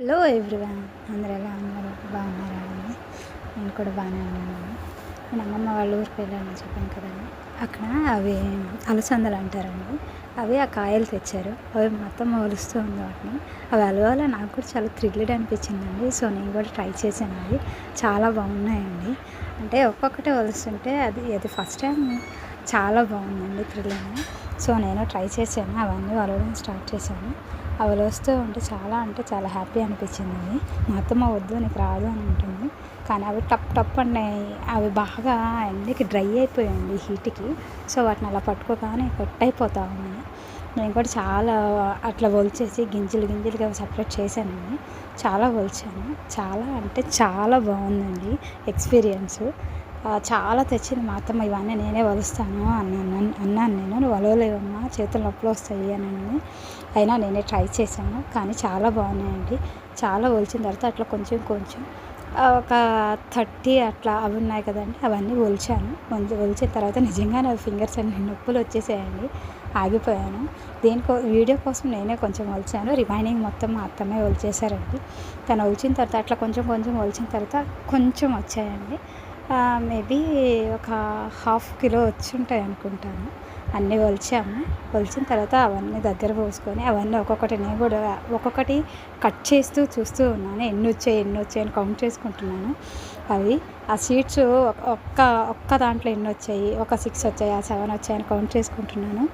Hello everyone అందరూ ఎలా ఉన్నారు? బాగున్నారా అండి? నేను కూడా బాగానే ఉన్నాను. నేను అమ్మమ్మ వాళ్ళ ఊరికి వెళ్ళాలని చెప్పాను కదండి అక్కడ అవి అలసందలు అంటారండి. అవి ఆ కాయలు తెచ్చారు. అవి మొత్తం ఒలుస్తూ ఉంది వాటిని. అవి అలవాలో నాకు కూడా చాలా థ్రిల్డ్ అనిపించిందండి. సో నేను కూడా ట్రై చేశాను అది చాలా బాగున్నాయండి. అంటే ఒక్కొక్కటి వలుస్తుంటే అది అది ఫస్ట్ టైం చాలా బాగుందండి థ్రిల్లింగ్ సో నేను ట్రై చేశాను. అవన్నీ వలవడం స్టార్ట్ చేశాను. అవి వస్తూ ఉంటే చాలా అంటే చాలా హ్యాపీ అనిపించింది మా అత్తమ్మ వద్దు నీకు రాదు అని ఉంటుంది. కానీ అవి టప్ టప్ అన్నాయి. అవి బాగా ఎండకి డ్రై అయిపోయాయండి హీట్కి. సో వాటిని అలా పట్టుకోగానే కట్ అయిపోతా ఉన్నాయి. నేను కూడా చాలా అట్లా ఒలిచేసి గింజలు గింజలుగా సపరేట్ చేశానండి. చాలా ఒలిచాను. చాలా అంటే చాలా బాగుందండి ఎక్స్పీరియన్స్. చాలా తెచ్చింది మా అత్తమ్మ ఇవన్నీ నేనే వలుస్తాను అన్నాను అన్నాను నేను. నువ్వు వలవలేవమ్మా చేతులు నొప్పులు వస్తాయి అని అయినా నేనే ట్రై చేశాను కానీ చాలా బాగున్నాయండి. చాలా ఒలిచిన తర్వాత అట్లా కొంచెం కొంచెం ఒక థర్టీ అట్లా అవి ఉన్నాయి కదండి అవన్నీ ఒలిచాను. ఒలిచిన తర్వాత నిజంగా నా ఫింగర్స్ అన్ని నొప్పులు వచ్చేసాయండి ఆగిపోయాను. దేనికో వీడియో కోసం నేనే కొంచెం ఒలిచాను. రిమైనింగ్ మొత్తం మా అత్తమ్మే ఒలిచేశారండి. తను ఒలిచిన తర్వాత అట్లా కొంచెం కొంచెం ఒలిచిన తర్వాత కొంచెం వచ్చాయండి. మేబీ ఒక హాఫ్ కిలో వచ్చి ఉంటాయి అనుకుంటాను అన్నీ ఒలిచాము. ఒలిచిన తర్వాత అవన్నీ దగ్గర పోసుకొని అవన్నీ ఒక్కొక్కటి నేను కూడా ఒక్కొక్కటి కట్ చేస్తూ చూస్తూ ఉన్నాను. ఎన్ని వచ్చాయి ఎన్ని వచ్చాయి అని కౌంట్ చేసుకుంటున్నాను. అవి ఆ సీట్స్ ఒక్క ఒక్క దాంట్లో ఎన్ని వచ్చాయి ఒక సిక్స్ వచ్చాయి ఆ సెవెన్ వచ్చాయి అని కౌంట్ చేసుకుంటున్నాను.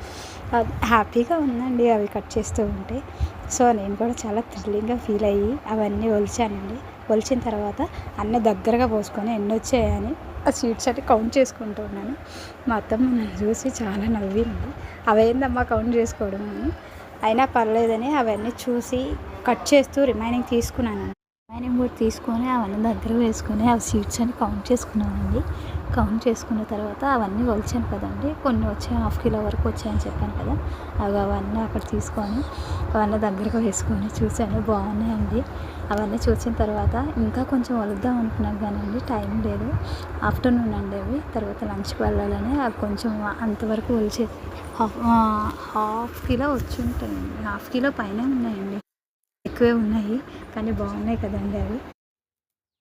హ్యాపీగా ఉందండి అవి కట్ చేస్తూ ఉంటే. సో నేను కూడా చాలా థ్రిల్లింగ్గా ఫీల్ అయ్యి అవన్నీ ఒలిచానండి. ఒలిచిన తర్వాత అన్నీ దగ్గరగా పోసుకొని ఎన్ని వచ్చాయని ఆ స్వీట్స్ అన్ని కౌంట్ చేసుకుంటూ ఉన్నాను. మా అత్తమ్మ నన్ను చూసి చాలా నవ్వింది. అవేందమ్మా కౌంట్ చేసుకోవడం అని. అయినా పర్లేదని అవన్నీ చూసి కట్ చేస్తూ రిమైనింగ్ తీసుకున్నాను. రిమైనింగ్ కూడా తీసుకొని అవన్నీ దగ్గర వేసుకొని ఆ స్వీట్స్ అని కౌంట్ చేసుకున్నానండి. కౌంట్ చేసుకున్న తర్వాత అవన్నీ కొలిచాను కదండి. కొన్ని వచ్చాయి హాఫ్ కిలో వరకు వచ్చాయని చెప్పాను కదా. అవి అవన్నీ అక్కడ తీసుకొని అవన్నీ దగ్గరగా వేసుకొని చూశాను. బాగున్నాయండి. అవన్నీ చూసిన తర్వాత ఇంకా కొంచెం వలుద్దాం అనుకున్నాను కానండి. టైం లేదు. ఆఫ్టర్నూన్ అండి అవి. తర్వాత లంచ్కి వెళ్ళాలని అవి కొంచెం అంతవరకు ఒలిచే హాఫ్ హాఫ్ కిలో వచ్చి ఉంటాయండి. హాఫ్ కిలో పైన ఉన్నాయండి. ఎక్కువే ఉన్నాయి కానీ బాగున్నాయి కదండి అవి.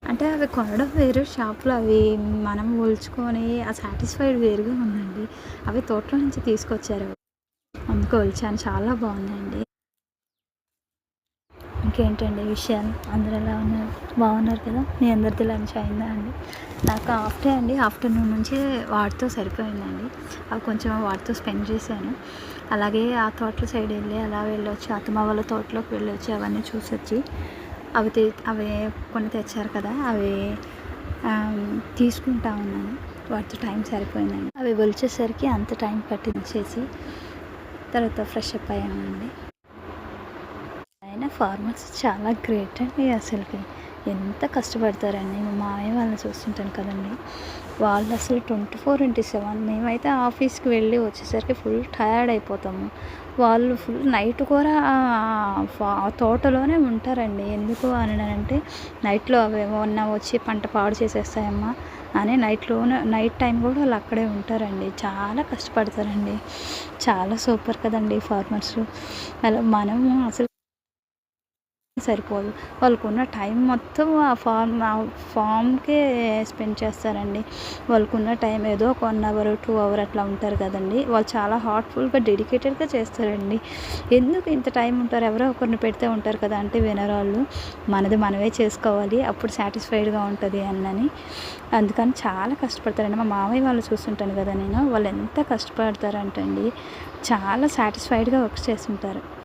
అంటే అవి కొనడం వేరు షాప్లో అవి మనం ఒల్చుకొని ఆ సాటిస్ఫైడ్ వేరుగా ఉందండి. అవి తోటలో నుంచి తీసుకొచ్చారు. అందుకు ఒలిచాను చాలా బాగున్నాయండి. ఇంకేంటండి విషయాలు? అందరు ఎలా ఉన్నారు? బాగున్నారు కదా? మీ అందరిది లంచ్ అయిందా అండి? నాకు ఆఫ్టర్ అండి. ఆఫ్టర్నూన్ నుంచి వాటితో సరిపోయిందండి. అవి కొంచెం వాటితో స్పెండ్ చేశాను. అలాగే ఆ తోటల సైడ్ వెళ్ళి అలా వెళ్ళొచ్చి అత్తమ్మ వాళ్ళ తోటలోకి వెళ్ళొచ్చి అవన్నీ చూసొచ్చి. అవి తీ అవి కొన్ని తెచ్చారు కదా అవి తీసుకుంటా ఉన్నాను. వాటితో టైం సరిపోయిందండి. అవి వచ్చేసరికి అంత టైం పట్టించేసి తర్వాత ఫ్రెష్ అప్ అయ్యామండి అయినా ఫార్మర్స్ చాలా గ్రేట్ అండి అసలుకి. ఎంత కష్టపడతారండి. మా మామయ్య వాళ్ళని చూస్తుంటాను కదండి. వాళ్ళు అసలు ట్వంటీ ఫోర్ ఇంటూ సెవెన్ మేమైతే ఆఫీస్కి వెళ్ళి వచ్చేసరికి ఫుల్ టయర్డ్ అయిపోతాము. వాళ్ళు ఫుల్ నైట్ కూడా తోటలోనే ఉంటారండి. ఎందుకు అని అంటే నైట్లో అవి మొన్న వచ్చి పంట పాడు చేసేస్తాయమ్మా అని నైట్లోనే నైట్ టైం కూడా వాళ్ళు అక్కడే ఉంటారండి. చాలా కష్టపడతారండి. చాలా సూపర్ కదండి ఫార్మర్స్. అలా మనము అసలు సరిపోదు. వాళ్ళకున్న టైం మొత్తం ఆ ఫార్మ్ ఆ ఫామ్కే స్పెండ్ చేస్తారండి. వాళ్ళకున్న టైం ఏదో ఒక వన్ అవర్ టూ అవర్ అట్లా ఉంటారు కదండి. వాళ్ళు చాలా హార్ట్ఫుల్గా డెడికేటెడ్గా చేస్తారండి. ఎందుకు ఇంత టైం ఉంటారు? ఎవరో ఒకరిని పెడితే ఉంటారు కదా అంటే వినరాళ్ళు. మనది మనమే చేసుకోవాలి. అప్పుడు సాటిస్ఫైడ్గా ఉంటుంది అన్నని. అందుకని చాలా కష్టపడతారండి. మా మామయ్య వాళ్ళు చూస్తుంటాను కదా నేను. వాళ్ళు ఎంత కష్టపడతారంటండి. చాలా సాటిస్ఫైడ్గా వర్క్ చేస్తుంటారు.